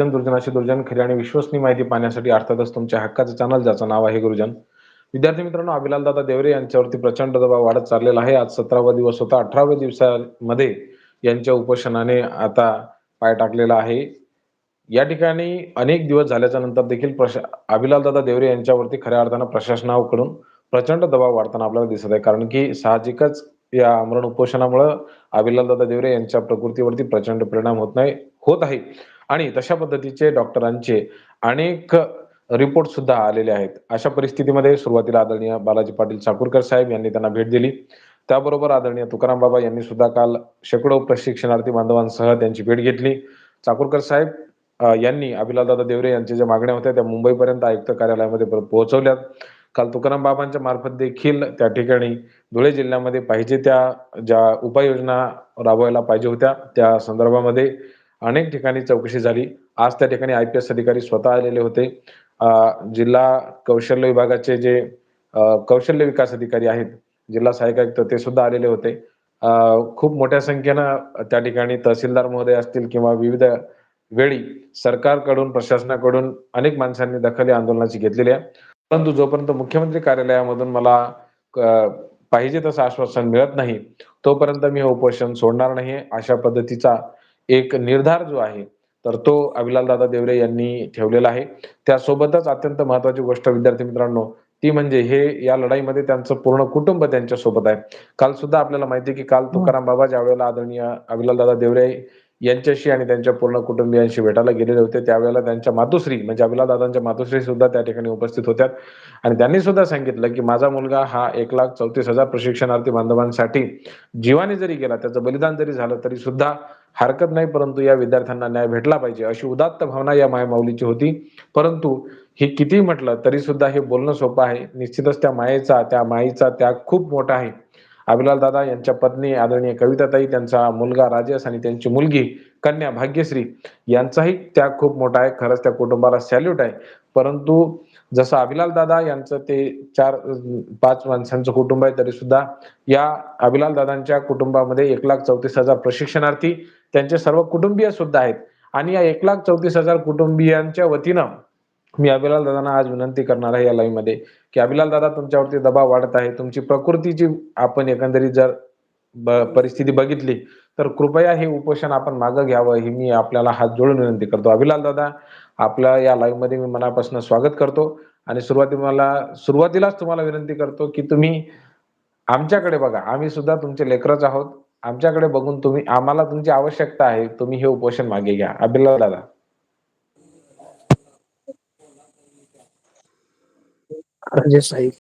गुरुजन दुर्जनाशी दुर्जन खरी आणि विश्वसनीय माहिती पाहण्यासाठी अर्थातच तुमच्या हक्काचं चॅनल ज्याचं नाव आहे गुरुजन. विद्यार्थी मित्रांनो अभिलाल दादा देवरे यांच्यावरती प्रचंड दबाव वाढत चाललेला आहे. आज सतरावा दिवस होता. अठराव्या दिवसामध्ये यांच्या उपोषणाने आता पाय टाकलेला आहे. या ठिकाणी अनेक दिवस झाल्याच्यानंतर देखील प्रशा अभिलाल दादा देवरे यांच्यावरती खऱ्या अर्थानं प्रशासनाकडून प्रचंड दबाव वाढताना आपल्याला दिसत आहे. कारण की साहजिकच या आमरण उपोषणामुळं अभिलाल दादा देवरे यांच्या प्रकृतीवरती प्रचंड परिणाम होत नाही होत आहे. आणि तशा पद्धतीचे डॉक्टरांचे अनेक रिपोर्ट सुद्धा आलेले आहेत. अशा परिस्थितीमध्ये सुरुवातीला आदरणीय बालाजी पाटील चाकूरकर साहेब यांनी त्यांना भेट दिली. त्याबरोबर आदरणीय तुकाराम बाबा यांनी सुद्धा काल शेकडो प्रशिक्षणार्थी बांधवांसह त्यांची भेट घेतली. चाकूरकर साहेब यांनी अभिलाल दादा देवरे यांच्या ज्या मागण्या होत्या त्या मुंबईपर्यंत आयुक्त कार्यालयामध्ये पोहोचवल्यात. काल तुकाराम बाबांच्या मार्फत देखील त्या ठिकाणी धुळे जिल्ह्यामध्ये पाहिजे त्या ज्या उपाययोजना राबवायला पाहिजे होत्या त्या संदर्भामध्ये अनेक ठिकाणी चौकशी झाली. आज त्या ठिकाणी आय पी एस अधिकारी स्वतः आलेले होते. जिल्हा कौशल्य विभागाचे जे कौशल्य विकास अधिकारी आहेत जिल्हा सहाय्यक आयुक्त ते सुद्धा आलेले होते. खूप मोठ्या संख्येनं त्या ठिकाणी तहसीलदार महोदय असतील किंवा विविध वेळी सरकारकडून प्रशासनाकडून अनेक माणसांनी दखल या आंदोलनाची घेतलेली आहे. परंतु जोपर्यंत मुख्यमंत्री कार्यालयामधून मला पाहिजे तसं आश्वासन मिळत नाही तोपर्यंत मी हे उपोषण सोडणार नाही अशा पद्धतीचा एक निर्धार जो आहे तर तो अभिलाल दादा देवरे यांनी ठेवलेला आहे. त्यासोबतच अत्यंत महत्वाची गोष्ट विद्यार्थी मित्रांनो ती म्हणजे हे या लढाईमध्ये त्यांचं पूर्ण कुटुंब त्यांच्यासोबत आहे. काल सुद्धा आपल्याला माहिती आहे की काल तुकाराम बाबा ज्या वेळेला आदरणीय अभिलाल दादा देवरे यांच्याशी आणि त्यांच्या पूर्ण कुटुंबियांशी भेटायला गेलेले होते त्यावेळेला त्यांच्या मातोश्री म्हणजे अभिलाल दादांच्या मातोश्री सुद्धा त्या ठिकाणी उपस्थित होत्या आणि त्यांनी सुद्धा सांगितलं की माझा मुलगा हा एक लाख चौतीस हजार प्रशिक्षणार्थी बांधवांसाठी जीवाने जरी गेला त्याचं बलिदान जरी झालं तरी सुद्धा हरकत नाही परंतु या विद्यार्थ्यांना न्याय भेटला पाहिजे अशी उदात्त भावना या मायमाऊलीची होती. परंतु हे किती म्हटलं तरी सुद्धा हे बोलणं सोपं आहे. निश्चितच त्या मायेचा त्या माईचा त्याग खूप मोठा आहे. अभिलाल दादा यांच्या पत्नी आदरणीय कविताताई त्यांचा मुलगा राजेश आणि त्यांची मुलगी कन्या भाग्यश्री यांचाही त्याग खूप मोठा आहे. खरंच त्या कुटुंबाला सॅल्यूट आहे. परंतु जसं अभिलाल दादा यांचं ते चार पाच माणसांचं कुटुंब आहे तरी सुद्धा या अभिलाल दादांच्या कुटुंबामध्ये एक लाख चौतीस हजार प्रशिक्षणार्थी त्यांचे सर्व कुटुंबीय सुद्धा आहेत. आणि या एक लाख चौतीस हजार कुटुंबियांच्या वतीनं मी अभिलाल दादांना आज विनंती करणार आहे या लाईव्हमध्ये की अभिलाल दादा तुमच्यावरती दबाव वाढत आहे तुमची प्रकृतीची आपण एकंदरीत जर परिस्थिती बघितली तर कृपया हे उपोषण आपण मागं घ्यावं ही मी आपल्याला हात जोडून विनंती करतो. अभिलाल दादा आपल्या या लाईव्हमध्ये मी मनापासून स्वागत करतो आणि सुरुवाती मला सुरुवातीलाच तुम्हाला विनंती करतो की तुम्ही आमच्याकडे बघा आम्ही सुद्धा तुमचे लेकरच आहोत. आमच्याकडे बघून तुम्ही आम्हाला तुमची आवश्यकता आहे तुम्ही हे उपोषण मागे घ्या. अभिलाल दादा. साहेब.